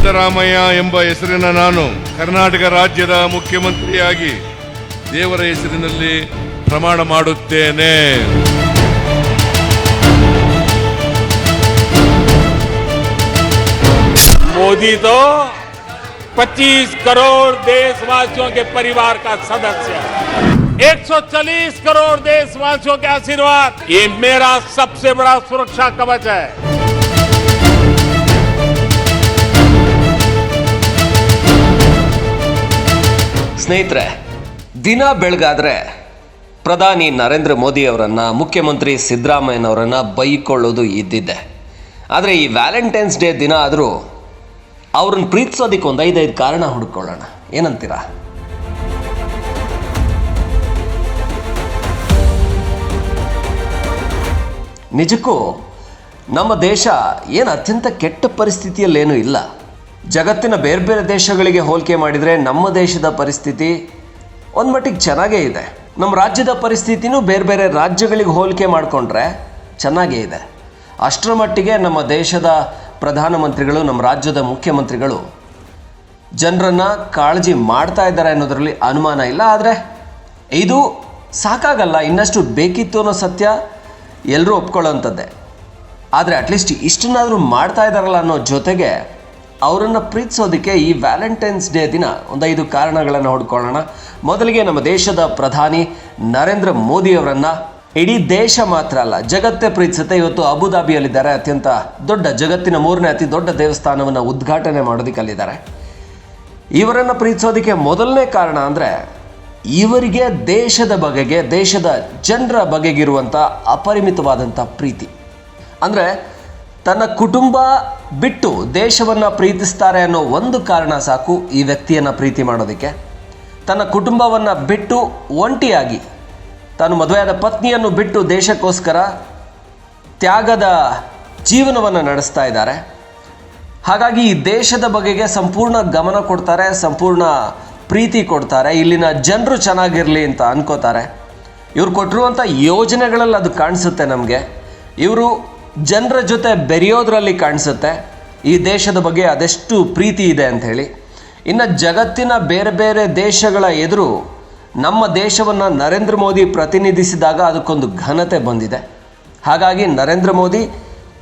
ಸಿದ್ದರಾಮಯ್ಯ ಎಂಬ ಹೆಸರಿನ ನಾನು ಕರ್ನಾಟಕ ರಾಜ್ಯದ ಮುಖ್ಯಮಂತ್ರಿಯಾಗಿ ದೇವರ ಹೆಸರಿನಲ್ಲಿ ಪ್ರಮಾಣ ಮಾಡುತ್ತೇನೆ मोदी तो 25 करोड़ देशवासियों के परिवार का सदस्य है 140 करोड़ देशवासियों के आशीर्वाद ये मेरा सबसे बड़ा सुरक्षा कवच है ಸ್ನೇಹಿತರೆ, ದಿನ ಬೆಳಗಾದ್ರೆ ಪ್ರಧಾನಿ ನರೇಂದ್ರ ಮೋದಿ ಅವರನ್ನು, ಮುಖ್ಯಮಂತ್ರಿ ಸಿದ್ದರಾಮಯ್ಯನವರನ್ನ ಬೈಕೊಳ್ಳೋದು ಇದ್ದಿದ್ದೆ. ಆದರೆ ಈ ವ್ಯಾಲೆಂಟೈನ್ಸ್ ಡೇ ದಿನ ಆದರೂ ಅವ್ರನ್ನ ಪ್ರೀತಿಸೋದಕ್ಕೆ ಒಂದು ಐದೈದು ಕಾರಣ ಹುಡ್ಕೊಳ್ಳೋಣ. ಏನಂತೀರಾ? ನಿಜಕ್ಕೂ ನಮ್ಮ ದೇಶ ಏನು ಅತ್ಯಂತ ಕೆಟ್ಟ ಪರಿಸ್ಥಿತಿಯಲ್ಲೇನೂ ಇಲ್ಲ. ಜಗತ್ತಿನ ಬೇರೆ ಬೇರೆ ದೇಶಗಳಿಗೆ ಹೋಲಿಕೆ ಮಾಡಿದರೆ ನಮ್ಮ ದೇಶದ ಪರಿಸ್ಥಿತಿ ಒಂದು ಮಟ್ಟಿಗೆ ಚೆನ್ನಾಗೇ ಇದೆ. ನಮ್ಮ ರಾಜ್ಯದ ಪರಿಸ್ಥಿತಿನೂ ಬೇರೆ ಬೇರೆ ರಾಜ್ಯಗಳಿಗೆ ಹೋಲಿಕೆ ಮಾಡಿಕೊಂಡ್ರೆ ಚೆನ್ನಾಗೇ ಇದೆ. ಅಷ್ಟರ ಮಟ್ಟಿಗೆ ನಮ್ಮ ದೇಶದ ಪ್ರಧಾನಮಂತ್ರಿಗಳು, ನಮ್ಮ ರಾಜ್ಯದ ಮುಖ್ಯಮಂತ್ರಿಗಳು ಜನರನ್ನು ಕಾಳಜಿ ಮಾಡ್ತಾ ಇದ್ದಾರೆ ಅನ್ನೋದರಲ್ಲಿ ಅನುಮಾನ ಇಲ್ಲ. ಆದರೆ ಇದು ಸಾಕಾಗಲ್ಲ. ಇನ್ನಷ್ಟು ಬೇಕಿತ್ತು ಅನ್ನೋ ಸತ್ಯ ಎಲ್ಲರೂ ಒಪ್ಕೊಳ್ಳೋಂಥದ್ದೇ ಆದರೆ ಅಟ್ಲೀಸ್ಟ್ ಇಷ್ಟನ್ನಾದರೂ ಮಾಡ್ತಾ ಇದ್ದಾರಲ್ಲ ಅನ್ನೋ ಜೊತೆಗೆ ಅವರನ್ನು ಪ್ರೀತಿಸೋದಕ್ಕೆ ಈ ವ್ಯಾಲೆಂಟೈನ್ಸ್ ಡೇ ದಿನ ಒಂದು ಐದು ಕಾರಣಗಳನ್ನು ಹುಡ್ಕೊಳ್ಳೋಣ. ಮೊದಲಿಗೆ ನಮ್ಮ ದೇಶದ ಪ್ರಧಾನಿ ನರೇಂದ್ರ ಮೋದಿ ಅವರನ್ನು. ಇಡೀ ದೇಶ ಮಾತ್ರ ಅಲ್ಲ, ಜಗತ್ತೇ ಪ್ರೀತಿಸುತ್ತೆ. ಇವತ್ತು ಅಬುದಾಬಿಯಲ್ಲಿದ್ದಾರೆ, ಅತ್ಯಂತ ದೊಡ್ಡ ಜಗತ್ತಿನ ಮೂರನೇ ಅತಿ ದೊಡ್ಡ ದೇವಸ್ಥಾನವನ್ನು ಉದ್ಘಾಟನೆ ಮಾಡೋದಕ್ಕಲ್ಲಿದ್ದಾರೆ. ಇವರನ್ನು ಪ್ರೀತಿಸೋದಕ್ಕೆ ಮೊದಲನೇ ಕಾರಣ ಅಂದರೆ, ಇವರಿಗೆ ದೇಶದ ಬಗೆಗೆ, ದೇಶದ ಜನರ ಬಗೆಗಿರುವಂಥ ಅಪರಿಮಿತವಾದಂಥ ಪ್ರೀತಿ. ಅಂದರೆ ತನ್ನ ಕುಟುಂಬ ಬಿಟ್ಟು ದೇಶವನ್ನು ಪ್ರೀತಿಸ್ತಾರೆ ಅನ್ನೋ ಒಂದು ಕಾರಣ ಸಾಕು ಈ ವ್ಯಕ್ತಿಯನ್ನು ಪ್ರೀತಿ ಮಾಡೋದಕ್ಕೆ. ತನ್ನ ಕುಟುಂಬವನ್ನು ಬಿಟ್ಟು ಒಂಟಿಯಾಗಿ, ತಾನು ಮದುವೆಯಾದ ಪತ್ನಿಯನ್ನು ಬಿಟ್ಟು ದೇಶಕ್ಕೋಸ್ಕರ ತ್ಯಾಗದ ಜೀವನವನ್ನು ನಡೆಸ್ತಾ ಇದ್ದಾರೆ. ಹಾಗಾಗಿ ಈ ದೇಶದ ಬಗೆಗೆ ಸಂಪೂರ್ಣ ಗಮನ ಕೊಡ್ತಾರೆ, ಸಂಪೂರ್ಣ ಪ್ರೀತಿ ಕೊಡ್ತಾರೆ, ಇಲ್ಲಿನ ಜನರು ಚೆನ್ನಾಗಿರಲಿ ಅಂತ ಅನ್ಕೋತಾರೆ. ಇವರು ಕೊಟ್ಟಿರುವಂಥ ಯೋಜನೆಗಳಲ್ಲಿ ಅದು ಕಾಣಿಸುತ್ತೆ ನಮಗೆ. ಇವರು ಜನರ ಜೊತೆ ಬೆರೆಯೋದ್ರಲ್ಲಿ ಕಾಣಿಸುತ್ತೆ. ಈ ದೇಶದ ಬಗ್ಗೆ ಅದೆಷ್ಟು ಪ್ರೀತಿ ಇದೆ ಅಂತ ಹೇಳಿ. ಇನ್ನು ಜಗತ್ತಿನ ಬೇರೆ ಬೇರೆ ದೇಶಗಳ ಎದುರು ನಮ್ಮ ದೇಶವನ್ನು ನರೇಂದ್ರ ಮೋದಿ ಪ್ರತಿನಿಧಿಸಿದಾಗ ಅದಕ್ಕೊಂದು ಘನತೆ ಬಂದಿದೆ. ಹಾಗಾಗಿ ನರೇಂದ್ರ ಮೋದಿ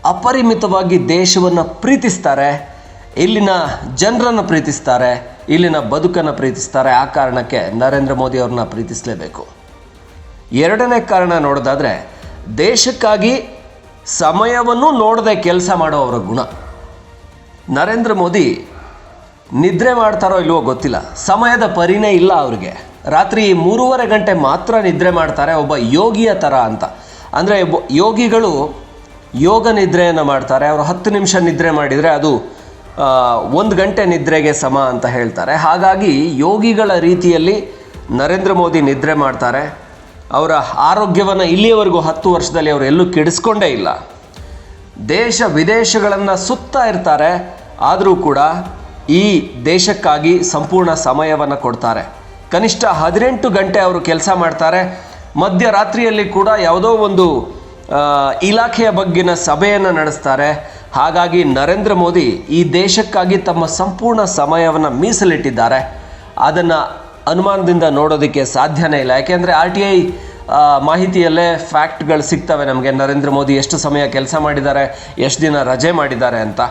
ಅಪರಿಮಿತವಾಗಿ ದೇಶವನ್ನು ಪ್ರೀತಿಸ್ತಾರೆ. ಇಲ್ಲಿನ ಜನರನ್ನು ಪ್ರೀತಿಸ್ತಾರೆ. ಇಲ್ಲಿನ ಬದುಕನ್ನು ಪ್ರೀತಿಸ್ತಾರೆ. ಆ ಕಾರಣಕ್ಕೆ ನರೇಂದ್ರ ಮೋದಿ ಅವ್ರನ್ನ ಪ್ರೀತಿಸಲೇಬೇಕು. ಎರಡನೇ ಕಾರಣ ನೋಡೋದಾದರೆ ದೇಶಕ್ಕಾಗಿ ಸಮಯವನ್ನು ನೋಡದೆ ಕೆಲಸ ಮಾಡೋ ಅವರ ಗುಣ. ನರೇಂದ್ರ ಮೋದಿ ನಿದ್ರೆ ಮಾಡ್ತಾರೋ ಇಲ್ವೋ ಗೊತ್ತಿಲ್ಲ. ಸಮಯದ ಪರಿನೇ ಇಲ್ಲ ಅವ್ರಿಗೆ. ರಾತ್ರಿ ಮೂರುವರೆ ಗಂಟೆ ಮಾತ್ರ ನಿದ್ರೆ ಮಾಡ್ತಾರೆ ಒಬ್ಬ ಯೋಗಿಯ ಥರ ಅಂತ. ಅಂದರೆ ಯೋಗಿಗಳು ಯೋಗ ನಿದ್ರೆಯನ್ನು ಮಾಡ್ತಾರೆ. ಅವರು ಹತ್ತು ನಿಮಿಷ ನಿದ್ರೆ ಮಾಡಿದರೆ ಅದು ಒಂದು ಗಂಟೆ ನಿದ್ರೆಗೆ ಸಮ ಅಂತ ಹೇಳ್ತಾರೆ. ಹಾಗಾಗಿ ಯೋಗಿಗಳ ರೀತಿಯಲ್ಲಿ ನರೇಂದ್ರ ಮೋದಿ ನಿದ್ರೆ ಮಾಡ್ತಾರೆ. ಅವರ ಆರೋಗ್ಯವನ್ನು ಇಲ್ಲಿಯವರೆಗೂ ಹತ್ತು ವರ್ಷದಲ್ಲಿ ಅವರು ಎಲ್ಲೂ ಕೆಡಿಸ್ಕೊಂಡೇ ಇಲ್ಲ. ದೇಶ ವಿದೇಶಗಳನ್ನು ಸುತ್ತಾ ಇರ್ತಾರೆ, ಆದರೂ ಕೂಡ ಈ ದೇಶಕ್ಕಾಗಿ ಸಂಪೂರ್ಣ ಸಮಯವನ್ನು ಕೊಡ್ತಾರೆ. ಕನಿಷ್ಠ ಹದಿನೆಂಟು ಗಂಟೆ ಅವರು ಕೆಲಸ ಮಾಡ್ತಾರೆ. ಮಧ್ಯರಾತ್ರಿಯಲ್ಲಿ ಕೂಡ ಯಾವುದೋ ಒಂದು ಇಲಾಖೆಯ ಬಗ್ಗಿನ ಸಭೆಯನ್ನು ನಡೆಸ್ತಾರೆ. ಹಾಗಾಗಿ ನರೇಂದ್ರ ಮೋದಿ ಈ ದೇಶಕ್ಕಾಗಿ ತಮ್ಮ ಸಂಪೂರ್ಣ ಸಮಯವನ್ನು ಮೀಸಲಿಟ್ಟಿದ್ದಾರೆ. ಅದನ್ನು ಅನುಮಾನದಿಂದ ನೋಡೋದಕ್ಕೆ ಸಾಧ್ಯನೇ ಇಲ್ಲ. ಯಾಕೆಂದರೆ ಆರ್ ಟಿ ಐ ಮಾಹಿತಿಯಲ್ಲೇ ಫ್ಯಾಕ್ಟ್ಗಳು ಸಿಗ್ತವೆ ನಮಗೆ. ನರೇಂದ್ರ ಮೋದಿ ಎಷ್ಟು ಸಮಯ ಕೆಲಸ ಮಾಡಿದ್ದಾರೆ, ಎಷ್ಟು ದಿನ ರಜೆ ಮಾಡಿದ್ದಾರೆ ಅಂತ.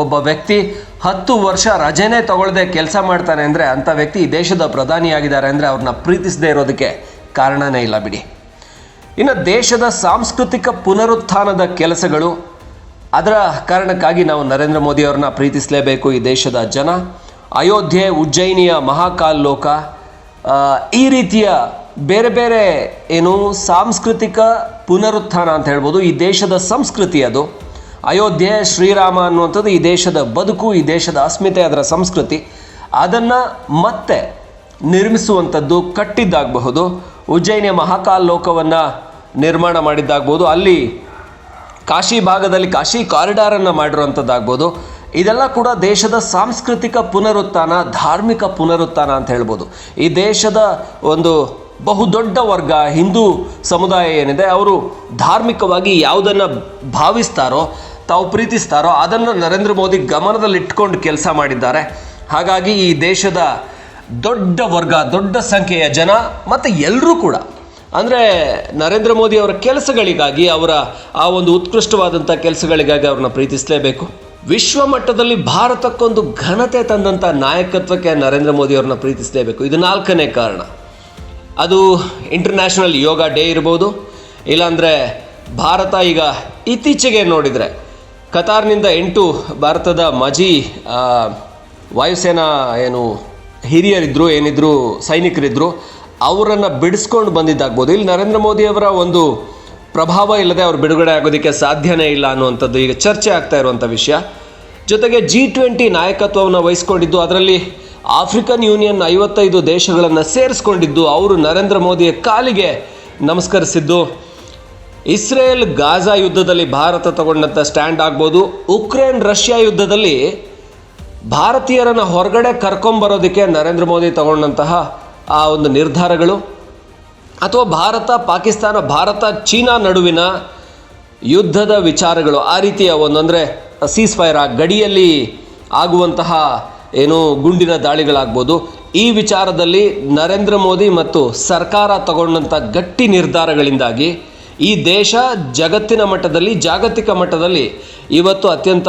ಒಬ್ಬ ವ್ಯಕ್ತಿ ಹತ್ತು ವರ್ಷ ರಜೆನೇ ತಗೊಳ್ಳದೆ ಕೆಲಸ ಮಾಡ್ತಾನೆ ಅಂದರೆ ಅಂಥ ವ್ಯಕ್ತಿ ದೇಶದ ಪ್ರಧಾನಿಯಾಗಿದ್ದಾರೆ ಅಂದರೆ ಅವ್ರನ್ನ ಪ್ರೀತಿಸದೇ ಇರೋದಕ್ಕೆ ಕಾರಣನೇ ಇಲ್ಲ ಬಿಡಿ. ಇನ್ನು ದೇಶದ ಸಾಂಸ್ಕೃತಿಕ ಪುನರುತ್ಥಾನದ ಕೆಲಸಗಳು, ಅದರ ಕಾರಣಕ್ಕಾಗಿ ನಾವು ನರೇಂದ್ರ ಮೋದಿ ಅವ್ರನ್ನ ಪ್ರೀತಿಸಲೇಬೇಕು ಈ ದೇಶದ ಜನ. ಅಯೋಧ್ಯೆ, ಉಜ್ಜಯಿನಿಯ ಮಹಾಕಾಲ್ ಲೋಕ ಈ ರೀತಿಯ ಬೇರೆ ಬೇರೆ ಏನು ಸಾಂಸ್ಕೃತಿಕ ಪುನರುತ್ಥಾನ ಅಂತ ಹೇಳ್ಬೋದು, ಈ ದೇಶದ ಸಂಸ್ಕೃತಿ ಅದು. ಅಯೋಧ್ಯೆ, ಶ್ರೀರಾಮ ಅನ್ನುವಂಥದ್ದು ಈ ದೇಶದ ಬದುಕು, ಈ ದೇಶದ ಅಸ್ಮಿತೆ ಅದರ ಸಂಸ್ಕೃತಿ. ಅದನ್ನು ಮತ್ತೆ ನಿರ್ಮಿಸುವಂಥದ್ದು ಕಟ್ಟಿದ್ದಾಗಬಹುದು. ಉಜ್ಜಯಿನಿಯ ಮಹಾಕಾಲ್ ಲೋಕವನ್ನು ನಿರ್ಮಾಣ ಮಾಡಿದ್ದಾಗ್ಬೋದು ಅಲ್ಲಿ ಕಾಶಿ ಭಾಗದಲ್ಲಿ ಕಾಶಿ ಕಾರಿಡಾರನ್ನು ಮಾಡಿರುವಂಥದ್ದಾಗ್ಬೋದು ಇದೆಲ್ಲ ಕೂಡ ದೇಶದ ಸಾಂಸ್ಕೃತಿಕ ಪುನರುತ್ಥಾನ, ಧಾರ್ಮಿಕ ಪುನರುತ್ಥಾನ ಅಂತ ಹೇಳ್ಬೋದು. ಈ ದೇಶದ ಒಂದು ಬಹುದೊಡ್ಡ ವರ್ಗ, ಹಿಂದೂ ಸಮುದಾಯ ಏನಿದೆ, ಅವರು ಧಾರ್ಮಿಕವಾಗಿ ಯಾವುದನ್ನು ಭಾವಿಸ್ತಾರೋ, ತಾವು ಪ್ರೀತಿಸ್ತಾರೋ, ಅದನ್ನು ನರೇಂದ್ರ ಮೋದಿ ಗಮನದಲ್ಲಿಟ್ಕೊಂಡು ಕೆಲಸ ಮಾಡಿದ್ದಾರೆ. ಹಾಗಾಗಿ ಈ ದೇಶದ ದೊಡ್ಡ ವರ್ಗ, ದೊಡ್ಡ ಸಂಖ್ಯೆಯ ಜನ, ಮತ್ತು ಎಲ್ಲರೂ ಕೂಡ. ಅಂದರೆ ನರೇಂದ್ರ ಮೋದಿ ಅವರ ಕೆಲಸಗಳಿಗಾಗಿ ಅವರ ಆ ಒಂದು ಉತ್ಕೃಷ್ಟವಾದಂಥ ಕೆಲಸಗಳಿಗಾಗಿ ಅವ್ರನ್ನ ಪ್ರೀತಿಸಲೇಬೇಕು. ವಿಶ್ವ ಮಟ್ಟದಲ್ಲಿ ಭಾರತಕ್ಕೊಂದು ಘನತೆ ತಂದಂಥ ನಾಯಕತ್ವಕ್ಕೆ ನರೇಂದ್ರ ಮೋದಿ ಅವ್ರನ್ನ ಪ್ರೀತಿಸಲೇಬೇಕು. ಇದು ನಾಲ್ಕನೇ ಕಾರಣ. ಅದು ಇಂಟರ್ನ್ಯಾಷನಲ್ ಯೋಗ ಡೇ ಇರ್ಬೋದು. ಇಲ್ಲಾಂದರೆ ಭಾರತ ಈಗ ಇತ್ತೀಚೆಗೆ ನೋಡಿದರೆ ಕತಾರ್ನಿಂದ ಎಂಟು ಭಾರತದ ಮಾಜಿ ವಾಯುಸೇನಾ ಏನು ಹಿರಿಯರಿದ್ದರು ಏನಿದ್ರು ಸೈನಿಕರಿದ್ದರು ಅವರನ್ನು ಬಿಡಿಸ್ಕೊಂಡು ಬಂದಿದ್ದಾಗ್ಬೋದು. ಇಲ್ಲಿ ನರೇಂದ್ರ ಮೋದಿಯವರ ಒಂದು ಪ್ರಭಾವ ಇಲ್ಲದೆ ಅವ್ರು ಬಿಡುಗಡೆ ಆಗೋದಕ್ಕೆ ಸಾಧ್ಯನೇ ಇಲ್ಲ ಅನ್ನುವಂಥದ್ದು ಈಗ ಚರ್ಚೆ ಆಗ್ತಾ ಇರುವಂಥ ವಿಷಯ. ಜೊತೆಗೆ ಜಿ ಟ್ವೆಂಟಿ ನಾಯಕತ್ವವನ್ನು ವಹಿಸಿಕೊಂಡಿದ್ದು, ಅದರಲ್ಲಿ ಆಫ್ರಿಕನ್ ಯೂನಿಯನ್ ಐವತ್ತೈದು ದೇಶಗಳನ್ನು ಸೇರಿಸ್ಕೊಂಡಿದ್ದು, ಅವರು ನರೇಂದ್ರ ಮೋದಿಯ ಕಾಲಿಗೆ ನಮಸ್ಕರಿಸಿದ್ದು. ಇಸ್ರೇಲ್ ಗಾಜಾ ಯುದ್ಧದಲ್ಲಿ ಭಾರತ ತಗೊಂಡಂಥ ಸ್ಟ್ಯಾಂಡ್ ಆಗ್ಬೋದು. ಉಕ್ರೇನ್ ರಷ್ಯಾ ಯುದ್ಧದಲ್ಲಿ ಭಾರತೀಯರನ್ನು ಹೊರಗಡೆ ಕರ್ಕೊಂಬರೋದಕ್ಕೆ ನರೇಂದ್ರ ಮೋದಿ ತಗೊಂಡಂತಹ ಆ ಒಂದು ನಿರ್ಧಾರಗಳು. ಅಥವಾ ಭಾರತ, ಪಾಕಿಸ್ತಾನ, ಭಾರತ, ಚೀನಾ ನಡುವಿನ ಯುದ್ಧದ ವಿಚಾರಗಳು ಆ ರೀತಿಯ ಒಂದಂದರೆ. ಸೀಸ್ ಫೈರ್ ಆ ಗಡಿಯಲ್ಲಿ ಆಗುವಂತಹ ಏನು ಗುಂಡಿನ ದಾಳಿಗಳಾಗ್ಬೋದು, ಈ ವಿಚಾರದಲ್ಲಿ ನರೇಂದ್ರ ಮೋದಿ ಮತ್ತು ಸರ್ಕಾರ ತಗೊಂಡಂಥ ಗಟ್ಟಿ ನಿರ್ಧಾರಗಳಿಂದಾಗಿ ಈ ದೇಶ ಜಗತ್ತಿನ ಮಟ್ಟದಲ್ಲಿ, ಜಾಗತಿಕ ಮಟ್ಟದಲ್ಲಿ ಇವತ್ತು ಅತ್ಯಂತ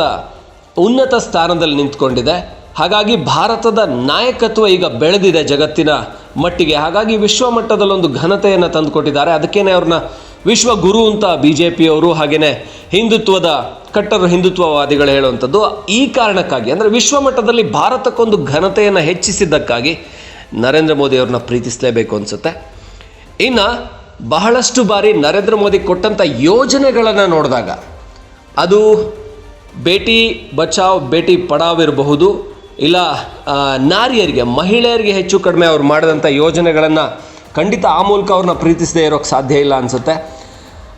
ಉನ್ನತ ಸ್ಥಾನದಲ್ಲಿ ನಿಂತ್ಕೊಂಡಿದೆ. ಹಾಗಾಗಿ ಭಾರತದ ನಾಯಕತ್ವ ಈಗ ಬೆಳೆದಿದೆ ಜಗತ್ತಿನ ಮಟ್ಟಿಗೆ. ಹಾಗಾಗಿ ವಿಶ್ವ ಮಟ್ಟದಲ್ಲೊಂದು ಘನತೆಯನ್ನು ತಂದುಕೊಟ್ಟಿದ್ದಾರೆ. ಅದಕ್ಕೇನೆ ಅವ್ರನ್ನ ವಿಶ್ವ ಗುರು ಅಂತ ಬಿ ಜೆ ಪಿಯವರು ಹಾಗೆಯೇ ಹಿಂದುತ್ವದ, ಕಟ್ಟರ ಹಿಂದುತ್ವವಾದಿಗಳು ಹೇಳುವಂಥದ್ದು ಈ ಕಾರಣಕ್ಕಾಗಿ, ಅಂದರೆ ವಿಶ್ವ ಮಟ್ಟದಲ್ಲಿ ಭಾರತಕ್ಕೊಂದು ಘನತೆಯನ್ನು ಹೆಚ್ಚಿಸಿದ್ದಕ್ಕಾಗಿ ನರೇಂದ್ರ ಮೋದಿ ಅವ್ರನ್ನ ಪ್ರೀತಿಸಲೇಬೇಕು ಅನಿಸುತ್ತೆ. ಇನ್ನು ಬಹಳಷ್ಟು ಬಾರಿ ನರೇಂದ್ರ ಮೋದಿ ಕೊಟ್ಟಂಥ ಯೋಜನೆಗಳನ್ನು ನೋಡಿದಾಗ, ಅದು ಬೇಟಿ ಬಚಾವ್, ಬೇಟಿ ಪಡಾವ್ ಇರಬಹುದು, ಇಲ್ಲ ನಾರಿಯರಿಗೆ, ಮಹಿಳೆಯರಿಗೆ ಹೆಚ್ಚು ಕಡಿಮೆ ಅವ್ರು ಮಾಡಿದಂಥ ಯೋಜನೆಗಳನ್ನು ಖಂಡಿತ ಆ ಮೂಲಕ ಅವ್ರನ್ನ ಪ್ರೀತಿಸದೇ ಇರೋಕ್ಕೆ ಸಾಧ್ಯ ಇಲ್ಲ ಅನಿಸುತ್ತೆ.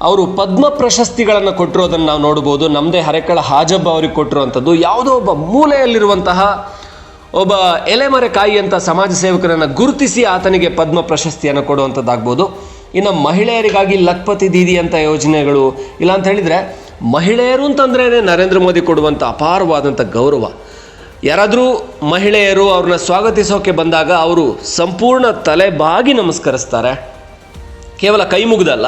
ಅವರು ಪದ್ಮ ಪ್ರಶಸ್ತಿಗಳನ್ನು ಕೊಟ್ಟಿರೋದನ್ನು ನಾವು ನೋಡ್ಬೋದು. ನಮ್ಮದೇ ಹರೆಕಳ ಹಾಜಬ್ಬ ಅವ್ರಿಗೆ ಕೊಟ್ಟಿರುವಂಥದ್ದು. ಯಾವುದೋ ಒಬ್ಬ ಮೂಲೆಯಲ್ಲಿರುವಂತಹ ಒಬ್ಬ ಎಲೆಮರೆ ಅಂತ ಸಮಾಜ ಸೇವಕರನ್ನು ಗುರುತಿಸಿ ಆತನಿಗೆ ಪದ್ಮ ಪ್ರಶಸ್ತಿಯನ್ನು ಕೊಡುವಂಥದ್ದಾಗ್ಬೋದು. ಇನ್ನು ಮಹಿಳೆಯರಿಗಾಗಿ ಲಕ್ಪತಿ ದೀದಿ ಅಂತ ಯೋಜನೆಗಳು, ಇಲ್ಲ ಅಂತ ಹೇಳಿದರೆ ಮಹಿಳೆಯರು ಅಂತಂದ್ರೇ ನರೇಂದ್ರ ಮೋದಿ ಕೊಡುವಂಥ ಅಪಾರವಾದಂಥ ಗೌರವ. ಯಾರಾದರೂ ಮಹಿಳೆಯರು ಅವ್ರನ್ನ ಸ್ವಾಗತಿಸೋಕೆ ಬಂದಾಗ ಅವರು ಸಂಪೂರ್ಣ ತಲೆ ಬಾಗಿ ನಮಸ್ಕರಿಸ್ತಾರೆ. ಕೇವಲ ಕೈ ಮುಗ್ದಲ್ಲ,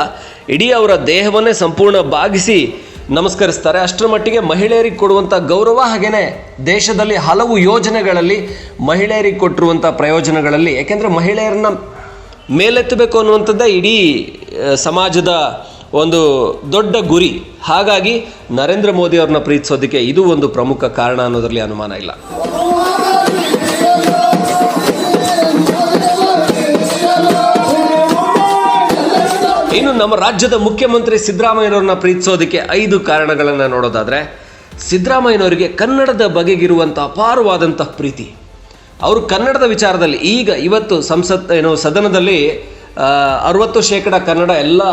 ಇಡೀ ಅವರ ದೇಹವನ್ನೇ ಸಂಪೂರ್ಣ ಬಾಗಿಸಿ ನಮಸ್ಕರಿಸ್ತಾರೆ. ಅಷ್ಟರ ಮಟ್ಟಿಗೆ ಮಹಿಳೆಯರಿಗೆ ಕೊಡುವಂಥ ಗೌರವ ಹಾಗೆಯೇ ದೇಶದಲ್ಲಿ ಹಲವು ಯೋಜನೆಗಳಲ್ಲಿ ಮಹಿಳೆಯರಿಗೆ ಕೊಟ್ಟಿರುವಂಥ ಪ್ರಯೋಜನಗಳಲ್ಲಿ ಯಾಕೆಂದರೆ ಮಹಿಳೆಯರನ್ನ ಮೇಲೆತ್ತಬೇಕು ಅನ್ನುವಂಥದ್ದೇ ಇಡೀ ಸಮಾಜದ ಒಂದು ದೊಡ್ಡ ಗುರಿ. ಹಾಗಾಗಿ ನರೇಂದ್ರ ಮೋದಿ ಅವ್ರನ್ನ ಪ್ರೀತಿಸೋದಕ್ಕೆ ಇದು ಒಂದು ಪ್ರಮುಖ ಕಾರಣ ಅನ್ನೋದರಲ್ಲಿ ಅನುಮಾನ ಇಲ್ಲ. ನಮ್ಮ ರಾಜ್ಯದ ಮುಖ್ಯಮಂತ್ರಿ ಸಿದ್ದರಾಮಯ್ಯನವ್ರನ್ನ ಪ್ರೀತಿಸೋದಕ್ಕೆ ಐದು ಕಾರಣಗಳನ್ನು ನೋಡೋದಾದರೆ, ಸಿದ್ದರಾಮಯ್ಯನವರಿಗೆ ಕನ್ನಡದ ಬಗೆಗಿರುವಂಥ ಅಪಾರವಾದಂಥ ಪ್ರೀತಿ. ಅವರು ಕನ್ನಡದ ವಿಚಾರದಲ್ಲಿ ಈಗ ಇವತ್ತು ಸಂಸತ್, ಏನು, ಸದನದಲ್ಲಿ ಅರವತ್ತು ಶೇಕಡ ಕನ್ನಡ ಎಲ್ಲ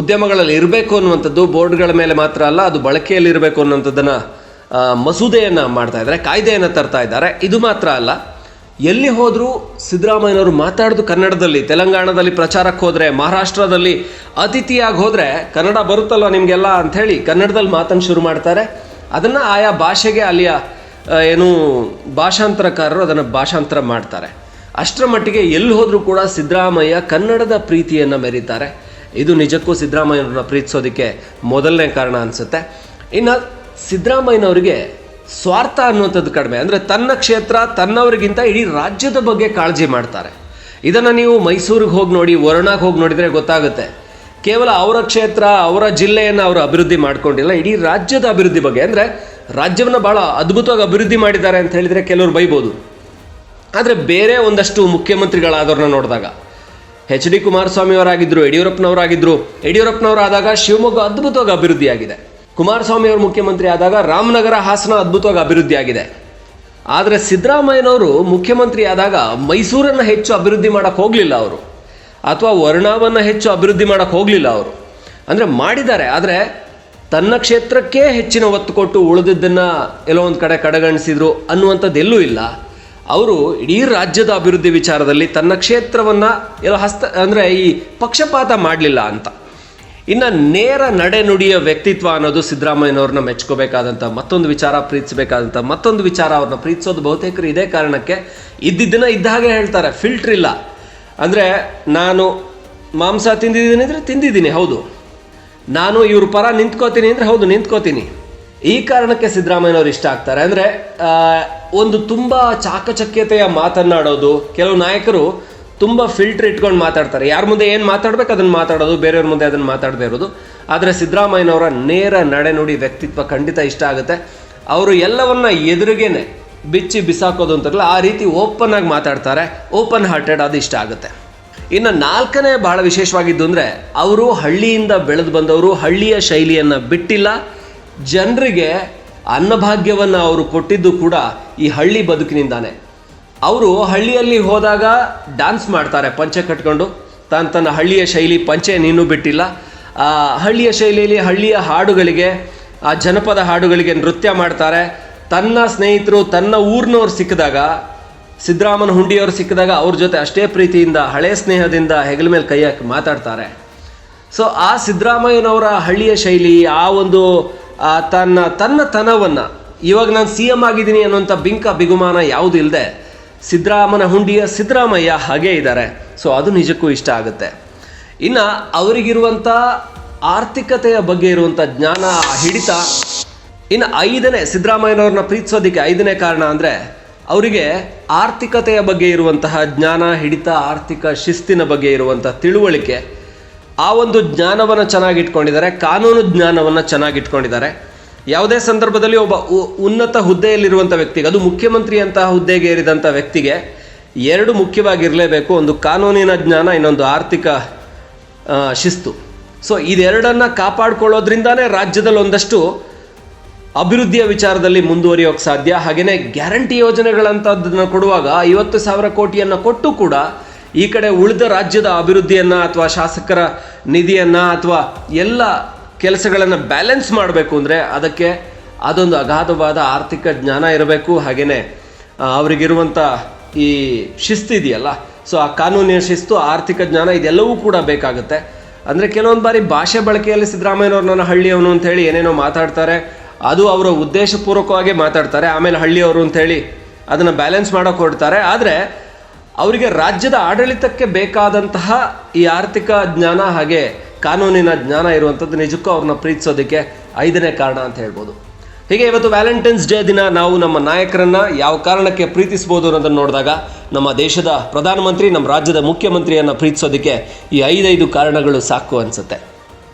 ಉದ್ಯಮಗಳಲ್ಲಿ ಇರಬೇಕು ಅನ್ನುವಂಥದ್ದು ಬೋರ್ಡ್ಗಳ ಮೇಲೆ ಮಾತ್ರ ಅಲ್ಲ, ಅದು ಬಳಕೆಯಲ್ಲಿರಬೇಕು ಅನ್ನುವಂಥದ್ದನ್ನು ಮಸೂದೆಯನ್ನು ಮಾಡ್ತಾ ಇದ್ದಾರೆ, ಕಾಯ್ದೆಯನ್ನು ತರ್ತಾ ಇದ್ದಾರೆ. ಇದು ಮಾತ್ರ ಅಲ್ಲ. ಎಲ್ಲಿ ಹೋದರೂ ಸಿದ್ದರಾಮಯ್ಯನವರು ಮಾತಾಡೋದು ಕನ್ನಡದಲ್ಲಿ, ತೆಲಂಗಾಣದಲ್ಲಿ ಪ್ರಚಾರಕ್ಕೆ ಹೋದರೆ, ಮಹಾರಾಷ್ಟ್ರದಲ್ಲಿ ಅತಿಥಿಯಾಗಿ ಹೋದರೆ ಕನ್ನಡ ಬರುತ್ತಲ್ವ ನಿಮಗೆಲ್ಲ ಅಂಥೇಳಿ ಕನ್ನಡದಲ್ಲಿ ಮಾತನ್ನು ಶುರು ಮಾಡ್ತಾರೆ. ಅದನ್ನು ಆಯಾ ಭಾಷೆಗೆ ಅಲ್ಲಿಯ ಏನು ಭಾಷಾಂತರಕಾರರು ಅದನ್ನು ಭಾಷಾಂತರ ಮಾಡ್ತಾರೆ. ಅಷ್ಟರ ಮಟ್ಟಿಗೆ ಎಲ್ಲಿ ಹೋದರೂ ಕೂಡ ಸಿದ್ದರಾಮಯ್ಯ ಕನ್ನಡದ ಪ್ರೀತಿಯನ್ನು ಮೆರೀತಾರೆ. ಇದು ನಿಜಕ್ಕೂ ಸಿದ್ದರಾಮಯ್ಯನವ್ರನ್ನ ಪ್ರೀತಿಸೋದಕ್ಕೆ ಮೊದಲನೇ ಕಾರಣ ಅನಿಸುತ್ತೆ. ಇನ್ನು ಸಿದ್ದರಾಮಯ್ಯನವರಿಗೆ ಸ್ವಾರ್ಥ ಅನ್ನುವಂಥದ್ದು ಕಡಿಮೆ. ಅಂದರೆ ತನ್ನ ಕ್ಷೇತ್ರ ತನ್ನವರಿಗಿಂತ ಇಡೀ ರಾಜ್ಯದ ಬಗ್ಗೆ ಕಾಳಜಿ ಮಾಡ್ತಾರೆ. ಇದನ್ನು ನೀವು ಮೈಸೂರಿಗೆ ಹೋಗಿ ನೋಡಿ, ವರುಣಾಗೆ ಹೋಗಿ ನೋಡಿದರೆ ಗೊತ್ತಾಗುತ್ತೆ. ಕೇವಲ ಅವರ ಕ್ಷೇತ್ರ, ಅವರ ಜಿಲ್ಲೆಯನ್ನು ಅವರು ಅಭಿವೃದ್ಧಿ ಮಾಡ್ಕೊಂಡಿಲ್ಲ. ಇಡೀ ರಾಜ್ಯದ ಅಭಿವೃದ್ಧಿ ಬಗ್ಗೆ. ಅಂದರೆ ರಾಜ್ಯವನ್ನು ಭಾಳ ಅದ್ಭುತವಾಗಿ ಅಭಿವೃದ್ಧಿ ಮಾಡಿದ್ದಾರೆ ಅಂತ ಹೇಳಿದರೆ ಕೆಲವರು ಬೈಬೋದು. ಆದರೆ ಬೇರೆ ಒಂದಷ್ಟು ಮುಖ್ಯಮಂತ್ರಿಗಳಾದವ್ರನ್ನ ನೋಡಿದಾಗ, ಎಚ್ ಡಿ ಕುಮಾರಸ್ವಾಮಿ ಅವರಾಗಿದ್ದರು ಯಡಿಯೂರಪ್ಪನವರಾಗಿದ್ದರು ಯಡಿಯೂರಪ್ಪನವರಾದಾಗ ಶಿವಮೊಗ್ಗ ಅದ್ಭುತವಾಗಿ ಅಭಿವೃದ್ಧಿಯಾಗಿದೆ. ಕುಮಾರಸ್ವಾಮಿ ಅವರು ಮುಖ್ಯಮಂತ್ರಿ ಆದಾಗ ರಾಮನಗರ ಹಾಸನ ಅದ್ಭುತವಾಗಿ ಅಭಿವೃದ್ಧಿಯಾಗಿದೆ ಆದರೆ ಸಿದ್ದರಾಮಯ್ಯನವರು ಮುಖ್ಯಮಂತ್ರಿ ಆದಾಗ ಮೈಸೂರನ್ನು ಹೆಚ್ಚು ಅಭಿವೃದ್ಧಿ ಮಾಡಕ್ಕೆ ಹೋಗಲಿಲ್ಲ ಅವರು. ಅಥವಾ ವರ್ಣಾವನ್ನು ಹೆಚ್ಚು ಅಭಿವೃದ್ಧಿ ಮಾಡೋಕ್ಕೆ ಹೋಗಲಿಲ್ಲ ಅವರು. ಅಂದರೆ ಮಾಡಿದ್ದಾರೆ, ಆದರೆ ತನ್ನ ಕ್ಷೇತ್ರಕ್ಕೆ ಹೆಚ್ಚಿನ ಒತ್ತು ಕೊಟ್ಟು ಉಳಿದಿದ್ದನ್ನು ಎಲ್ಲೋ ಒಂದು ಕಡೆ ಕಡೆಗಣಿಸಿದ್ರು ಅನ್ನುವಂಥದ್ದು ಎಲ್ಲೂ ಇಲ್ಲ. ಅವರು ಇಡೀ ರಾಜ್ಯದ ಅಭಿವೃದ್ಧಿ ವಿಚಾರದಲ್ಲಿ ತನ್ನ ಕ್ಷೇತ್ರವನ್ನು ಎಲ್ಲ ಹಸ್ತ, ಅಂದರೆ ಈ ಪಕ್ಷಪಾತ ಮಾಡಲಿಲ್ಲ ಅಂತ. ಇನ್ನು ನೇರ ನಡೆನುಡಿಯ ವ್ಯಕ್ತಿತ್ವ ಅನ್ನೋದು ಸಿದ್ದರಾಮಯ್ಯನವ್ರನ್ನ ಮೆಚ್ಕೋಬೇಕಾದಂಥ ಮತ್ತೊಂದು ವಿಚಾರ ಪ್ರೀತಿಸಬೇಕಾದಂಥ ಮತ್ತೊಂದು ವಿಚಾರ ಅವ್ರನ್ನ ಪ್ರೀತಿಸೋದು ಬಹುತೇಕರು ಇದೇ ಕಾರಣಕ್ಕೆ ಇದ್ದಿದ್ದನ್ನ ಇದ್ದ ಹಾಗೆ ಹೇಳ್ತಾರೆ ಫಿಲ್ಟ್ರ್ ಇಲ್ಲ. ಅಂದರೆ ನಾನು ಮಾಂಸ ತಿಂದಿದ್ದೀನಿ ಅಂದರೆ ತಿಂದಿದ್ದೀನಿ, ಹೌದು. ನಾನು ಇವ್ರ ಪರ ನಿಂತ್ಕೋತೀನಿ ಅಂದರೆ ಹೌದು, ನಿಂತ್ಕೋತೀನಿ. ಈ ಕಾರಣಕ್ಕೆ ಸಿದ್ದರಾಮಯ್ಯನವ್ರು ಇಷ್ಟ ಆಗ್ತಾರೆ. ಅಂದರೆ ಒಂದು ತುಂಬ ಚಾಕಚಕ್ಯತೆಯ ಮಾತನ್ನಾಡೋದು, ಕೆಲವು ನಾಯಕರು ತುಂಬ ಫಿಲ್ಟರ್ ಇಟ್ಕೊಂಡು ಮಾತಾಡ್ತಾರೆ. ಯಾರ ಮುಂದೆ ಏನು ಮಾತಾಡ್ಬೇಕು ಅದನ್ನು ಮಾತಾಡೋದು, ಬೇರೆಯವ್ರ ಮುಂದೆ ಅದನ್ನು ಮಾತಾಡದೇ ಇರೋದು. ಆದರೆ ಸಿದ್ದರಾಮಯ್ಯನವರ ನೇರ ನಡೆನುಡಿ ವ್ಯಕ್ತಿತ್ವ ಖಂಡಿತ ಇಷ್ಟ ಆಗುತ್ತೆ. ಅವರು ಎಲ್ಲವನ್ನ ಎದುರಿಗೇನೆ ಬಿಚ್ಚಿ ಬಿಸಾಕೋದು ಅಂತಲ್ಲ ಆ ರೀತಿ ಓಪನ್ ಆಗಿ ಮಾತಾಡ್ತಾರೆ. ಓಪನ್ ಹಾರ್ಟೆಡ್ ಅದು ಇಷ್ಟ ಆಗುತ್ತೆ. ಇನ್ನು ನಾಲ್ಕನೇ ಬಹಳ ವಿಶೇಷವಾಗಿದ್ದು ಅಂದರೆ, ಅವರು ಹಳ್ಳಿಯಿಂದ ಬೆಳೆದು ಬಂದವರು ಹಳ್ಳಿಯ ಶೈಲಿಯನ್ನು ಬಿಟ್ಟಿಲ್ಲ. ಜನರಿಗೆ ಅನ್ನಭಾಗ್ಯವನ್ನು ಅವರು ಕೊಟ್ಟಿದ್ದು ಕೂಡ ಈ ಹಳ್ಳಿ ಬದುಕಿನಿಂದಾನೆ. ಅವರು ಹಳ್ಳಿಯಲ್ಲಿ ಹೋದಾಗ ಡ್ಯಾನ್ಸ್ ಮಾಡ್ತಾರೆ, ಪಂಚೆ ಕಟ್ಕೊಂಡು. ತನ್ನ ತನ್ನ ಹಳ್ಳಿಯ ಶೈಲಿ ಪಂಚೆ ನೀನು ಬಿಟ್ಟಿಲ್ಲ. ಹಳ್ಳಿಯ ಶೈಲಿಯಲ್ಲಿ ಹಳ್ಳಿಯ ಹಾಡುಗಳಿಗೆ, ಆ ಜನಪದ ಹಾಡುಗಳಿಗೆ ನೃತ್ಯ ಮಾಡ್ತಾರೆ. ತನ್ನ ಸ್ನೇಹಿತರು, ತನ್ನ ಊರಿನವ್ರು ಸಿಕ್ಕಿದಾಗ, ಸಿದ್ದರಾಮನ ಹುಂಡಿಯವರು ಸಿಕ್ಕಿದಾಗ ಅವ್ರ ಜೊತೆ ಅಷ್ಟೇ ಪ್ರೀತಿಯಿಂದ, ಹಳೆ ಸ್ನೇಹದಿಂದ ಹೆಗಲ ಮೇಲೆ ಕೈ ಹಾಕಿ ಮಾತಾಡ್ತಾರೆ. ಸೊ ಆ ಸಿದ್ದರಾಮಯ್ಯನವರ ಹಳ್ಳಿಯ ಶೈಲಿ, ಆ ಒಂದು ತನ್ನ ತನ್ನ ತನವನ್ನು, ಇವಾಗ ನಾನು ಸಿ ಎಂ ಆಗಿದ್ದೀನಿ ಅನ್ನೋಂಥ ಬಿಂಕ, ಬಿಗುಮಾನ ಯಾವುದು ಇಲ್ಲದೆ ಸಿದ್ದರಾಮನ ಹುಂಡಿಯ ಸಿದ್ದರಾಮಯ್ಯ ಹಾಗೇ ಇದ್ದಾರೆ. ಸೊ ಅದು ನಿಜಕ್ಕೂ ಇಷ್ಟ ಆಗುತ್ತೆ. ಇನ್ನು ಅವರಿಗಿರುವಂಥ ಆರ್ಥಿಕತೆಯ ಬಗ್ಗೆ ಇರುವಂಥ ಜ್ಞಾನ ಹಿಡಿತ, ಇನ್ನು ಐದನೇ ಸಿದ್ದರಾಮಯ್ಯನವ್ರನ್ನ ಪ್ರೀತಿಸೋದಕ್ಕೆ ಐದನೇ ಕಾರಣ ಅಂದರೆ ಅವರಿಗೆ ಆರ್ಥಿಕತೆಯ ಬಗ್ಗೆ ಇರುವಂತಹ ಜ್ಞಾನ ಹಿಡಿತ, ಆರ್ಥಿಕ ಶಿಸ್ತಿನ ಬಗ್ಗೆ ಇರುವಂಥ ತಿಳುವಳಿಕೆ, ಆ ಒಂದು ಜ್ಞಾನವನ್ನು ಚೆನ್ನಾಗಿಟ್ಕೊಂಡಿದ್ದಾರೆ, ಕಾನೂನು ಜ್ಞಾನವನ್ನು ಚೆನ್ನಾಗಿಟ್ಕೊಂಡಿದ್ದಾರೆ. ಯಾವುದೇ ಸಂದರ್ಭದಲ್ಲಿ ಒಬ್ಬ ಉನ್ನತ ಹುದ್ದೆಯಲ್ಲಿರುವಂಥ ವ್ಯಕ್ತಿಗೆ, ಅದು ಮುಖ್ಯಮಂತ್ರಿ ಅಂತಹ ಹುದ್ದೆಗೆ ಏರಿದಂಥ ವ್ಯಕ್ತಿಗೆ ಎರಡು ಮುಖ್ಯವಾಗಿರಲೇಬೇಕು. ಒಂದು ಕಾನೂನಿನ ಜ್ಞಾನ, ಇನ್ನೊಂದು ಆರ್ಥಿಕ ಶಿಸ್ತು. ಸೊ ಇದೆರಡನ್ನು ಕಾಪಾಡ್ಕೊಳ್ಳೋದ್ರಿಂದಾನೇ ರಾಜ್ಯದಲ್ಲಿ ಒಂದಷ್ಟು ಅಭಿವೃದ್ಧಿಯ ವಿಚಾರದಲ್ಲಿ ಮುಂದುವರಿಯೋಕೆ ಸಾಧ್ಯ. ಹಾಗೆಯೇ ಗ್ಯಾರಂಟಿ ಯೋಜನೆಗಳಂಥದ್ದನ್ನು ಕೊಡುವಾಗ ಐವತ್ತು ಸಾವಿರ ಕೋಟಿಯನ್ನು ಕೊಟ್ಟು ಕೂಡ ಈ ಕಡೆ ಉಳಿದ ರಾಜ್ಯದ ಅಭಿವೃದ್ಧಿಯನ್ನು ಅಥವಾ ಶಾಸಕರ ನಿಧಿಯನ್ನು ಅಥವಾ ಎಲ್ಲ ಕೆಲಸಗಳನ್ನು ಬ್ಯಾಲೆನ್ಸ್ ಮಾಡಬೇಕು ಅಂದರೆ ಅದಕ್ಕೆ ಅದೊಂದು ಅಗಾಧವಾದ ಆರ್ಥಿಕ ಜ್ಞಾನ ಇರಬೇಕು. ಹಾಗೆಯೇ ಅವರಿಗಿರುವಂಥ ಈ ಶಿಸ್ತು ಇದೆಯಲ್ಲ ಸೊ ಆ ಕಾನೂನಿನ ಶಿಸ್ತು, ಆರ್ಥಿಕ ಜ್ಞಾನ ಇದೆಲ್ಲವೂ ಕೂಡ ಬೇಕಾಗುತ್ತೆ. ಅಂದರೆ ಕೆಲವೊಂದು ಬಾರಿ ಭಾಷೆ ಬಳಕೆಯಲ್ಲಿ ಸಿದ್ದರಾಮಯ್ಯನವ್ರು ನನ್ನ ಹಳ್ಳಿಯವನು ಅಂತೇಳಿ ಏನೇನೋ ಮಾತಾಡ್ತಾರೆ, ಅದು ಅವರ ಉದ್ದೇಶಪೂರ್ವಕವಾಗಿ ಮಾತಾಡ್ತಾರೆ. ಆಮೇಲೆ ಹಳ್ಳಿಯವರು ಅಂತೇಳಿ ಅದನ್ನು ಬ್ಯಾಲೆನ್ಸ್ ಮಾಡೋಕೆ ಕೊಡ್ತಾರೆ ಆದರೆ ಅವರಿಗೆ ರಾಜ್ಯದ ಆಡಳಿತಕ್ಕೆ ಬೇಕಾದಂತಹ ಈ ಆರ್ಥಿಕ ಜ್ಞಾನ ಹಾಗೆ ಕಾನೂನಿನ ಜ್ಞಾನ ಇರುವಂಥದ್ದು ನಿಜಕ್ಕೂ ಅವ್ರನ್ನ ಪ್ರೀತಿಸೋದಕ್ಕೆ ಐದನೇ ಕಾರಣ ಅಂತ ಹೇಳ್ಬೋದು. ಹೀಗೆ ಇವತ್ತು ವ್ಯಾಲೆಂಟೈನ್ಸ್ ಡೇ ದಿನ ನಾವು ನಮ್ಮ ನಾಯಕರನ್ನ ಯಾವ ಕಾರಣಕ್ಕೆ ಪ್ರೀತಿಸ್ಬೋದು ಅನ್ನೋದನ್ನು ನೋಡಿದಾಗ ನಮ್ಮ ದೇಶದ ಪ್ರಧಾನಮಂತ್ರಿ, ನಮ್ಮ ರಾಜ್ಯದ ಮುಖ್ಯಮಂತ್ರಿಯನ್ನು ಪ್ರೀತಿಸೋದಕ್ಕೆ ಈ ಐದೈದು ಕಾರಣಗಳು ಸಾಕು ಅನಿಸುತ್ತೆ.